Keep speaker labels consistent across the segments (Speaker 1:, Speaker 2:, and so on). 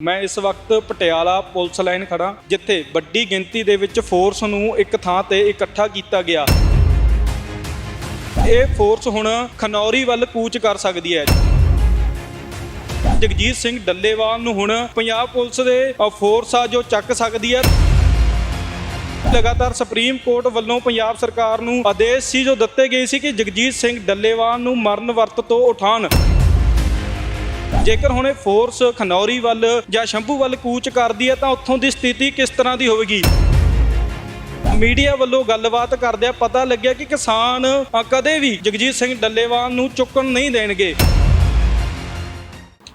Speaker 1: ਮੈਂ ਇਸ ਵਕਤ ਪਟਿਆਲਾ ਪੁਲਿਸ ਲਾਈਨ ਖੜਾ ਜਿੱਥੇ ਵੱਡੀ ਗਿਣਤੀ ਦੇ ਵਿੱਚ ਫੋਰਸ ਨੂੰ ਇੱਕ ਥਾਂ ਤੇ ਇਕੱਠਾ ਕੀਤਾ ਗਿਆ। ਇਹ ਫੋਰਸ ਹੁਣ ਖਨੌਰੀ ਵੱਲ ਕੂਚ ਕਰ ਸਕਦੀ ਹੈ। ਜਗਜੀਤ ਸਿੰਘ ਡੱਲੇਵਾਲ ਨੂੰ ਹੁਣ ਪੰਜਾਬ ਪੁਲਿਸ ਦੇ ਫੋਰਸ ਆ ਜੋ ਚੱਕ ਸਕਦੀ ਹੈ। ਲਗਾਤਾਰ ਸੁਪਰੀਮ ਕੋਰਟ ਵੱਲੋਂ ਪੰਜਾਬ ਸਰਕਾਰ ਨੂੰ ਆਦੇਸ਼ ਸੀ ਜੋ ਦਿੱਤੇ ਗਏ ਸੀ ਕਿ ਜਗਜੀਤ ਸਿੰਘ ਡੱਲੇਵਾਲ ਨੂੰ ਮਰਨ ਵਰਤ ਤੋਂ ਉਠਾਉਣ। ਜੇਕਰ ਹੁਣ ਇਹ ਫੋਰਸ ਖਨੌਰੀ ਵੱਲ ਜਾਂ ਸ਼ੰਭੂ ਵੱਲ ਕੂਚ ਕਰਦੀ ਹੈ ਤਾਂ ਉੱਥੋਂ ਦੀ ਸਥਿਤੀ ਕਿਸ ਤਰ੍ਹਾਂ ਦੀ ਹੋਵੇਗੀ? ਮੀਡੀਆ ਵੱਲੋਂ ਗੱਲਬਾਤ ਕਰਦਿਆਂ ਪਤਾ ਲੱਗਿਆ ਕਿ ਕਿਸਾਨ ਕਦੇ ਵੀ ਜਗਜੀਤ ਸਿੰਘ ਡੱਲੇਵਾਲ ਨੂੰ ਚੁੱਕਣ ਨਹੀਂ ਦੇਣਗੇ।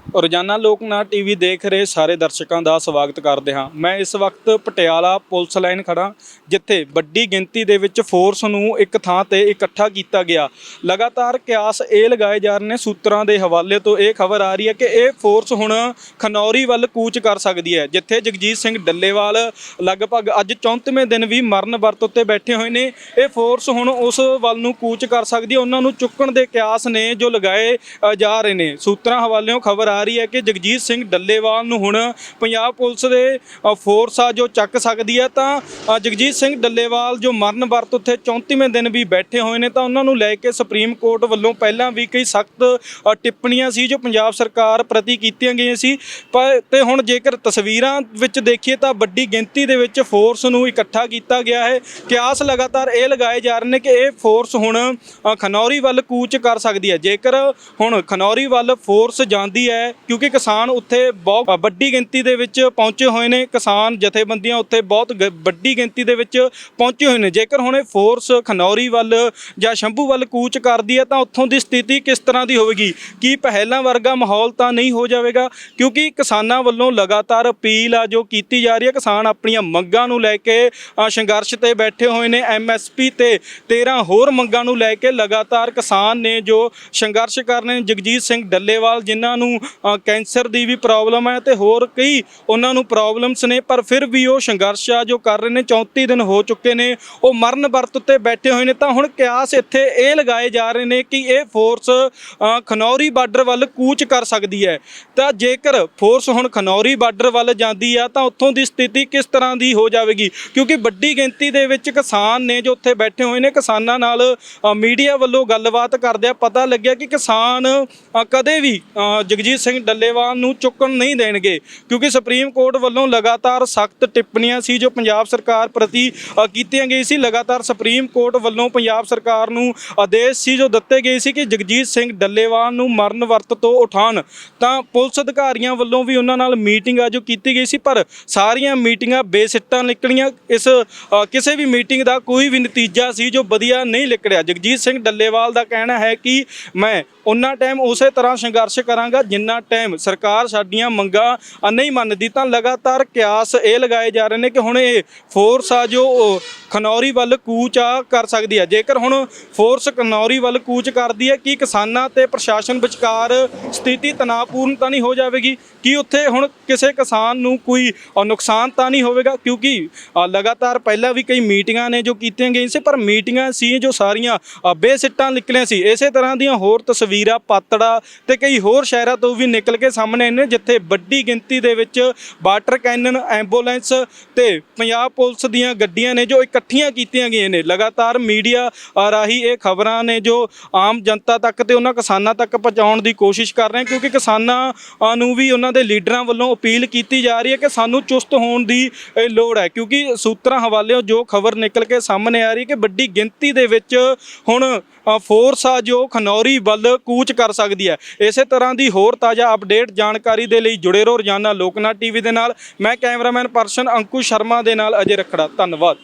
Speaker 1: ਰੋਜ਼ਾਨਾ ਲੋਕਨਾਥ ਟੀਵੀ ਦੇਖ ਰਹੇ ਸਾਰੇ ਦਰਸ਼ਕਾਂ ਦਾ ਸਵਾਗਤ ਕਰਦੇ ਹਾਂ। ਮੈਂ ਇਸ ਵਕਤ ਪਟਿਆਲਾ ਪੁਲਿਸ ਲਾਈਨ ਖੜਾ ਜਿੱਥੇ ਵੱਡੀ ਗਿਣਤੀ ਦੇ ਵਿੱਚ ਫੋਰਸ ਨੂੰ ਇੱਕ ਥਾਂ ਤੇ ਇਕੱਠਾ ਕੀਤਾ ਗਿਆ। ਲਗਾਤਾਰ ਕਿਆਸ ਇਹ ਲਗਾਏ ਜਾ ਰਹੇ ਨੇ ਸੂਤਰਾਂ ਦੇ ਹਵਾਲੇ ਤੋਂ ਇਹ ਖਬਰ ਆ ਰਹੀ ਹੈ ਕਿ ਇਹ ਫੋਰਸ ਹੁਣ ਖਨੌਰੀ ਵੱਲ ਕੂਚ ਕਰ ਸਕਦੀ ਹੈ, ਜਿੱਥੇ ਜਗਜੀਤ ਸਿੰਘ ਡੱਲੇਵਾਲ ਲਗਭਗ ਅੱਜ 34ਵੇਂ ਦਿਨ ਵੀ ਮਰਨ ਵਰਤ ਉੱਤੇ ਬੈਠੇ ਹੋਏ ਨੇ। ਇਹ ਫੋਰਸ ਹੁਣ ਉਸ ਵੱਲ ਨੂੰ ਕੂਚ ਕਰ ਸਕਦੀ ਹੈ। ਉਹਨਾਂ ਨੂੰ ਚੁੱਕਣ ਦੇ ਕਿਆਸ ਨੇ ਜੋ ਲਗਾਏ ਜਾ ਰਹੇ ਨੇ। ਸੂਤਰਾਂ ਹਵਾਲਿਓਂ ਖਬਰ ਆ ਰਹੀ ਹੈ ਕਿ ਜਗਜੀਤ ਸਿੰਘ ਡੱਲੇਵਾਲ ਨੂੰ ਹੁਣ ਪੰਜਾਬ ਪੁਲਿਸ ਦੇ ਫੋਰਸ ਆ ਜੋ ਚੱਕ ਸਕਦੀ ਹੈ, ਤਾਂ ਜਗਜੀਤ ਸਿੰਘ ਡੱਲੇਵਾਲ ਜੋ ਮਰਨ ਵਰਤ ਉੱਥੇ 34ਵੇਂ ਦਿਨ ਵੀ ਬੈਠੇ ਹੋਏ ਨੇ, ਤਾਂ ਉਹਨਾਂ ਨੂੰ ਲੈ ਕੇ ਸੁਪਰੀਮ ਕੋਰਟ ਵੱਲੋਂ ਪਹਿਲਾਂ ਵੀ ਕਈ ਸਖਤ ਟਿੱਪਣੀਆਂ ਸੀ ਜੋ ਪੰਜਾਬ ਸਰਕਾਰ ਪ੍ਰਤੀ ਕੀਤੀਆਂ ਗਈਆਂ ਸੀ। ਪਰ ਤੇ ਹੁਣ ਜੇਕਰ ਤਸਵੀਰਾਂ ਵਿੱਚ ਦੇਖੀਏ ਤਾਂ ਵੱਡੀ ਗਿਣਤੀ ਦੇ ਵਿੱਚ ਫੋਰਸ ਨੂੰ ਇਕੱਠਾ ਕੀਤਾ ਗਿਆ ਹੈ। ਕਿਆਸ ਲਗਾਤਾਰ ਇਹ ਲਗਾਏ ਜਾ ਰਹੇ ਨੇ ਕਿ ਇਹ ਫੋਰਸ ਹੁਣ ਖਨੌਰੀ ਵੱਲ ਕੂਚ ਕਰ ਸਕਦੀ ਹੈ। ਜੇਕਰ ਹੁਣ ਖਨੌਰੀ ਵੱਲ ਫੋਰਸ ਜਾਂਦੀ ਹੈ ਕਿਉਂਕਿ ਕਿਸਾਨ ਉੱਥੇ ਬਹੁਤ ਵੱਡੀ ਗਿਣਤੀ ਦੇ ਵਿੱਚ ਪਹੁੰਚੇ ਹੋਏ ਨੇ। ਕਿਸਾਨ ਜਥੇਬੰਦੀਆਂ ਉੱਥੇ ਬਹੁਤ ਗ- ਵੱਡੀ ਗਿਣਤੀ ਦੇ ਵਿੱਚ ਪਹੁੰਚੇ ਹੋਏ ਨੇ। ਜੇਕਰ ਹੁਣ ਇਹ ਫੋਰਸ ਖਨੌਰੀ ਵੱਲ ਜਾਂ ਸ਼ੰਭੂ ਵੱਲ ਕੂਚ ਕਰਦੀ ਹੈ, ਤਾਂ ਉੱਥੋਂ ਦੀ ਸਥਿਤੀ ਕਿਸ ਤਰ੍ਹਾਂ ਦੀ ਹੋਵੇਗੀ? ਕੀ ਪਹਿਲਾਂ ਵਰਗਾ ਮਾਹੌਲ ਤਾਂ ਨਹੀਂ ਹੋ ਜਾਵੇਗਾ? ਕਿਉਂਕਿ ਕਿਸਾਨਾਂ ਵੱਲੋਂ ਲਗਾਤਾਰ ਅਪੀਲ ਆ ਜੋ ਕੀਤੀ ਜਾ ਰਹੀ ਹੈ, ਕਿਸਾਨ ਆਪਣੀਆਂ ਮੰਗਾਂ ਨੂੰ ਲੈ ਕੇ ਸੰਘਰਸ਼ ਤੇ ਬੈਠੇ ਹੋਏ ਨੇ। ਐਮਐਸਪੀ ਤੇ 13 ਹੋਰ ਮੰਗਾਂ ਨੂੰ ਲੈ ਕੇ ਲਗਾਤਾਰ ਕਿਸਾਨ ਨੇ ਜੋ ਸੰਘਰਸ਼ ਕਰ ਰਹੇ ਨੇ, ਜਗਜੀਤ ਸਿੰਘ ਡੱਲੇਵਾਲ ਜਿਨ੍ਹਾਂ ਨੂੰ ਕੈਂਸਰ ਦੀ ਵੀ ਪ੍ਰੋਬਲਮ ਹੈ ਤੇ ਹੋਰ ਕਈ ਉਹਨਾਂ ਨੂੰ ਪ੍ਰੋਬਲਮਸ ਨੇ, ਪਰ ਫਿਰ ਵੀ ਉਹ ਸੰਘਰਸ਼ ਆ, ਜੋ ਕਰ ਰਹੇ ਨੇ 34 ਦਿਨ ਹੋ ਚੁੱਕੇ ਨੇ, ਉਹ ਮਰਨ ਵਰਤ ਉੱਤੇ ਬੈਠੇ ਹੋਏ ਨੇ। ਤਾਂ ਹੁਣ ਕਿਆਸ ਇੱਥੇ ਇਹ ਲਗਾਏ ਜਾ ਰਹੇ ਨੇ ਕਿ ਇਹ ਫੋਰਸ ਖਨੌਰੀ ਬਾਰਡਰ ਵੱਲ ਕੂਚ ਕਰ ਸਕਦੀ ਹੈ। ਤਾਂ ਜੇਕਰ ਫੋਰਸ ਹੁਣ ਖਨੌਰੀ ਬਾਰਡਰ ਵੱਲ ਜਾਂਦੀ ਆ, ਤਾਂ ਉੱਥੋਂ ਦੀ ਸਥਿਤੀ ਕਿਸ ਤਰ੍ਹਾਂ ਦੀ ਹੋ ਜਾਵੇਗੀ? ਕਿਉਂਕਿ ਵੱਡੀ ਗਿਣਤੀ ਦੇ ਵਿੱਚ ਕਿਸਾਨ ਨੇ ਜੋ ਉੱਥੇ ਬੈਠੇ ਹੋਏ ਨੇ, ਕਿਸਾਨਾਂ ਨਾਲ ਮੀਡੀਆ ਵੱਲੋਂ ਗੱਲਬਾਤ ਕਰਦਿਆਂ ਪਤਾ ਲੱਗਿਆ ਕਿ ਕਿਸਾਨ ਕਦੇ ਵੀ ਜਗਜੀਤ ਸਿੰਘ ਡੱਲੇਵਾਲ ਨੂੰ ਚੁੱਕਣ ਨਹੀਂ ਦੇਣਗੇ, ਕਿਉਂਕਿ ਸੁਪਰੀਮ ਕੋਰਟ ਵੱਲੋਂ ਲਗਾਤਾਰ ਸਖਤ ਟਿੱਪਣੀਆਂ ਸੀ ਜੋ ਪੰਜਾਬ ਸਰਕਾਰ ਪ੍ਰਤੀ ਕੀਤੀਆਂ ਗਈ ਸੀ। ਲਗਾਤਾਰ ਸੁਪਰੀਮ ਕੋਰਟ ਵੱਲੋਂ ਪੰਜਾਬ ਸਰਕਾਰ ਨੂੰ ਆਦੇਸ਼ ਸੀ ਜੋ ਦਿੱਤੇ ਗਏ ਸੀ ਕਿ ਜਗਜੀਤ ਸਿੰਘ ਡੱਲੇਵਾਲ ਨੂੰ ਮਰਨ ਵਰਤ ਤੋਂ ਉਠਾਉਣ। ਤਾਂ ਪੁਲਿਸ ਅਧਿਕਾਰੀਆਂ ਵੱਲੋਂ ਵੀ ਉਹਨਾਂ ਨਾਲ ਮੀਟਿੰਗ ਆ ਜੋ ਕੀਤੀ ਗਈ ਸੀ, ਪਰ ਸਾਰੀਆਂ ਮੀਟਿੰਗਾਂ ਬੇਸਿੱਟਾਂ ਨਿਕਲੀਆਂ। ਇਸ ਕਿਸੇ ਵੀ ਮੀਟਿੰਗ ਦਾ ਕੋਈ ਵੀ ਨਤੀਜਾ ਸੀ ਜੋ ਵਧੀਆ ਨਹੀਂ ਨਿਕਲਿਆ। ਜਗਜੀਤ ਸਿੰਘ ਡੱਲੇਵਾਲ ਦਾ ਕਹਿਣਾ ਹੈ ਕਿ ਮੈਂ ਉਹਨਾਂ ਟਾਈਮ ਉਸੇ ਤਰ੍ਹਾਂ ਸੰਘਰਸ਼ ਕਰਾਂਗਾ ਜਿੰਨਾ ਟਾਈਮ ਸਰਕਾਰ ਸਾਡੀਆਂ ਮੰਗਾਂ ਨਹੀਂ ਮੰਨਦੀ ਤਾਂ ਲਗਾਤਾਰ ਕਿਆਸ ਇਹ ਲਗਾਏ ਜਾ ਰਹੇ ਨੇ ਕਿ ਹੁਣ ਇਹ ਫੋਰਸ ਆ ਜੋ, ਉਹ ਖਨੌਰੀ ਵੱਲ ਕੂਚ ਆ ਕਰ ਸਕਦੀ ਹੈ ਜੇਕਰ ਹੁਣ ਫੋਰਸ ਖਨੌਰੀ ਵੱਲ ਕੂਚ ਕਰਦੀ ਹੈ ਕੀ ਕਿਸਾਨਾਂ ਤੇ ਪ੍ਰਸ਼ਾਸਨ ਵਿਚਕਾਰ ਸਥਿਤੀ ਤਣਾਅਪੂਰਨ ਤਾਂ ਨਹੀਂ ਹੋ ਜਾਵੇਗੀ? ਕੀ ਉੱਥੇ ਹੁਣ ਕਿਸੇ ਕਿਸਾਨ ਨੂੰ ਕੋਈ ਨੁਕਸਾਨ ਤਾਂ ਨਹੀਂ ਹੋਵੇਗਾ? ਕਿਉਂਕਿ ਲਗਾਤਾਰ ਪਹਿਲਾਂ ਵੀ ਕਈ ਮੀਟਿੰਗਾਂ ਨੇ ਜੋ ਕੀਤੀਆਂ ਗਈਆਂ ਸੀ, ਪਰ ਮੀਟਿੰਗਾਂ ਸੀ ਜੋ ਸਾਰੀਆਂ ਬੇਸਿੱਟਾਂ ਨਿਕਲੀਆਂ ਸੀ। ਇਸੇ ਤਰ੍ਹਾਂ ਦੀਆਂ ਹੋਰ ਤਸਵੀਰਾਂ ਪਾਤੜਾ ਤੇ ਕਈ ਹੋਰ ਸ਼ਹਿਰਾਂ ਤੋਂ ਵੀ ਨਿਕਲ ਕੇ ਸਾਹਮਣੇ ਨੇ, ਜਿੱਥੇ ਵੱਡੀ ਗਿਣਤੀ ਦੇ ਵਿੱਚ ਵਾਟਰ ਕੈਨਨ, ਐਂਬੂਲੈਂਸ ਤੇ ਪੰਜਾਬ ਪੁਲਿਸ ਦੀਆਂ ਗੱਡੀਆਂ ਨੇ ਜੋ ਇੱਕ ਇਕੱਠੀਆਂ ਕੀਤੀਆਂ ਗਈਆਂ ਨੇ। ਲਗਾਤਾਰ ਮੀਡੀਆ ਰਾਹੀਂ ਇਹ ਖਬਰਾਂ ਨੇ ਜੋ ਆਮ ਜਨਤਾ ਤੱਕ ਤੇ ਉਹਨਾਂ ਕਿਸਾਨਾਂ ਤੱਕ ਪਹੁੰਚਾਉਣ ਦੀ ਕੋਸ਼ਿਸ਼ ਕਰ ਰਹੇ ਹਾਂ ਕਿਉਂਕਿ ਕਿਸਾਨਾਂ ਨੂੰ ਵੀ ਉਹਨਾਂ ਦੇ ਲੀਡਰਾਂ ਵੱਲੋਂ ਅਪੀਲ ਕੀਤੀ ਜਾ ਰਹੀ ਹੈ ਕਿ ਸਾਨੂੰ ਚੁਸਤ ਹੋਣ ਦੀ ਲੋੜ ਹੈ। ਕਿਉਂਕਿ ਸੂਤਰਾਂ ਹਵਾਲੇ ਜੋ ਖਬਰ ਨਿਕਲ ਕੇ ਸਾਹਮਣੇ ਆ ਰਹੀ ਹੈ ਕਿ ਵੱਡੀ ਗਿਣਤੀ ਦੇ ਵਿੱਚ ਹੁਣ ਫੋਰਸ ਆ ਜੋ ਖਨੌਰੀ ਵੱਲ ਕੂਚ ਕਰ ਸਕਦੀ ਹੈ। ਇਸੇ ਤਰ੍ਹਾਂ ਦੀ ਹੋਰ ਤਾਜ਼ਾ ਅਪਡੇਟ ਜਾਣਕਾਰੀ ਦੇ ਲਈ ਜੁੜੇ ਰਹੋ ਰੋਜ਼ਾਨਾ ਲੋਕਨਾਥ ਟੀਵੀ ਦੇ ਨਾਲ। ਮੈਂ ਕੈਮਰਾਮੈਨ ਪਰਸ਼ਨ ਅੰਕੁਸ਼ ਸ਼ਰਮਾ ਦੇ ਨਾਲ ਅਜੇ ਰਖੜਾ। ਧੰਨਵਾਦ।